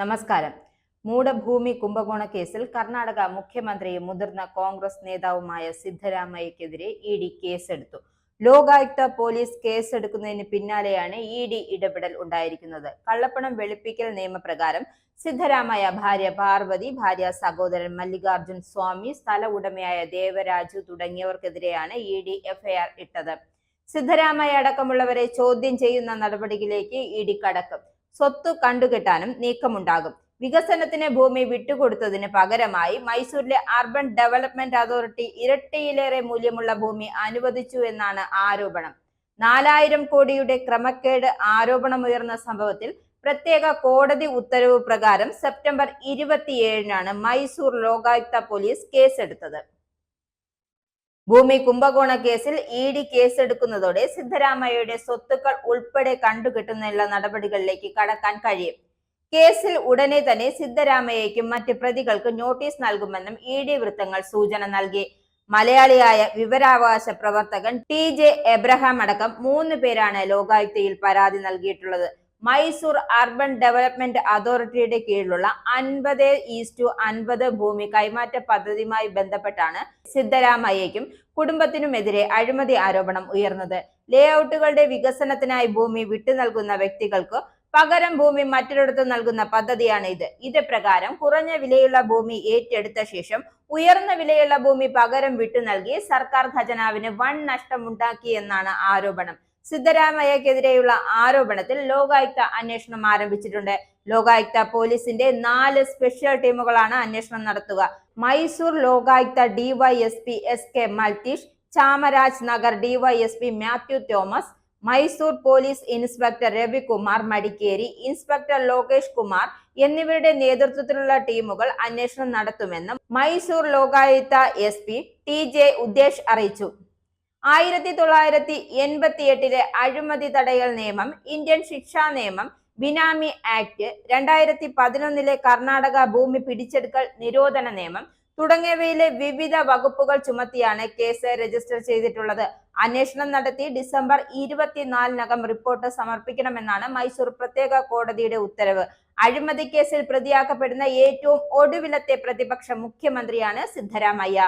നമസ്കാരം. മൂടഭൂമി കുംഭകോണ കേസിൽ കർണാടക മുഖ്യമന്ത്രിയും മുതിർന്ന കോൺഗ്രസ് നേതാവുമായ സിദ്ധരാമയ്യക്കെതിരെ ഇ ഡി കേസെടുത്തു. ലോകായുക്ത പോലീസ് കേസെടുക്കുന്നതിന് പിന്നാലെയാണ് ഇ ഡി ഇടപെടൽ ഉണ്ടായിരിക്കുന്നത്. കള്ളപ്പണം വെളുപ്പിക്കൽ നിയമപ്രകാരം സിദ്ധരാമയ്യ ഭാര്യ പാർവതി ഭാര്യ സഹോദരൻ മല്ലികാർജുൻ സ്വാമി സ്ഥല ഉടമയായ Devaraju തുടങ്ങിയവർക്കെതിരെയാണ് E D F I R ഇട്ടത്. സിദ്ധരാമയ്യ അടക്കമുള്ളവരെ ചോദ്യം ചെയ്യുന്ന നടപടിയിലേക്ക് ഇ ഡി കടക്കും. സ്വത്ത് കണ്ടുകെട്ടാനും നീക്കമുണ്ടാകും. വികസനത്തിന് ഭൂമി വിട്ടുകൊടുത്തതിന് പകരമായി മൈസൂരിലെ അർബൻ ഡെവലപ്മെന്റ് അതോറിറ്റി ഇരട്ടിയിലേറെ മൂല്യമുള്ള ഭൂമി അനുവദിച്ചു എന്നാണ് ആരോപണം. നാലായിരം കോടിയുടെ ക്രമക്കേട് ആരോപണമുയർന്ന സംഭവത്തിൽ പ്രത്യേക കോടതി ഉത്തരവ് പ്രകാരം സെപ്റ്റംബർ ഇരുപത്തിയേഴിനാണ് മൈസൂർ ലോകായുക്ത പോലീസ് കേസെടുത്തത്. ഭൂമി കുംഭകോണ കേസിൽ ഇ ഡി കേസെടുക്കുന്നതോടെ സിദ്ധരാമയ്യയുടെ സ്വത്തുക്കൾ ഉൾപ്പെടെ കണ്ടുകിട്ടുന്നതിനുള്ള നടപടികളിലേക്ക് കടക്കാൻ കഴിയും. കേസിൽ ഉടനെ തന്നെ സിദ്ധരാമയ്യയ്ക്കും മറ്റ് പ്രതികൾക്ക് നോട്ടീസ് നൽകുമെന്നും ഇ ഡി വൃത്തങ്ങൾ സൂചന നൽകി. മലയാളിയായ വിവരാവകാശ പ്രവർത്തകൻ ടി ജെ എബ്രഹാം അടക്കം മൂന്ന് പേരാണ് ലോകായുക്തയിൽ പരാതി നൽകിയിട്ടുള്ളത്. മൈസൂർ അർബൻ ഡെവലപ്മെന്റ് അതോറിറ്റിയുടെ കീഴിലുള്ള അൻപത് ഈസ്റ്റു അൻപത് ഭൂമി കൈമാറ്റ പദ്ധതിയുമായി ബന്ധപ്പെട്ടാണ് സിദ്ധരാമയ്യയ്ക്കും കുടുംബത്തിനുമെതിരെ അഴിമതി ആരോപണം ഉയർന്നത്. ലേഔട്ടുകളുടെ വികസനത്തിനായി ഭൂമി വിട്ടു നൽകുന്ന വ്യക്തികൾക്ക് പകരം ഭൂമി മറ്റൊരിടത്ത് നൽകുന്ന പദ്ധതിയാണ് ഇത് ഇത് പ്രകാരം കുറഞ്ഞ വിലയുള്ള ഭൂമി ഏറ്റെടുത്ത ശേഷം ഉയർന്ന വിലയുള്ള ഭൂമി പകരം വിട്ടു നൽകി സർക്കാർ ഖജനാവിന് വൻ നഷ്ടമുണ്ടാക്കി എന്നാണ് ആരോപണം. സിദ്ധരാമയ്യക്കെതിരെയുള്ള ആരോപണത്തിൽ ലോകായുക്ത അന്വേഷണം ആരംഭിച്ചിട്ടുണ്ട്. ലോകായുക്ത പോലീസിന്റെ നാല് സ്പെഷ്യൽ ടീമുകളാണ് അന്വേഷണം നടത്തുക. Mysore Lokayukta D Y S P S K Malthesh Chamaraj Nagar D Y S P Mathew Thomas Mysore police inspector Ravikumar Madikeri inspector Lokesh Kumar എന്നിവരുടെ നേതൃത്വത്തിലുള്ള ടീമുകൾ അന്വേഷണം നടത്തുമെന്നും Mysore Lokayukta S P T J Udesh അറിയിച്ചു. ആയിരത്തി തൊള്ളായിരത്തി എൺപത്തി എട്ടിലെ അഴിമതി തടയൽ നിയമം ഇന്ത്യൻ ശിക്ഷാ നിയമം ബിനാമി ആക്ട് രണ്ടായിരത്തി പതിനൊന്നിലെ കർണാടക ഭൂമി പിടിച്ചെടുക്കൽ നിരോധന നിയമം തുടങ്ങിയവയിലെ വിവിധ വകുപ്പുകൾ ചുമത്തിയാണ് കേസ് രജിസ്റ്റർ ചെയ്തിട്ടുള്ളത്. അന്വേഷണം നടത്തി ഡിസംബർ ഇരുപത്തിനാലിനകം റിപ്പോർട്ട് സമർപ്പിക്കണമെന്നാണ് മൈസൂർ പ്രത്യേക കോടതിയുടെ ഉത്തരവ്. അഴിമതി കേസിൽ പ്രതിയാക്കപ്പെടുന്ന ഏറ്റവും ഒടുവിലത്തെ പ്രതിപക്ഷ മുഖ്യമന്ത്രിയാണ് സിദ്ധരാമയ്യ.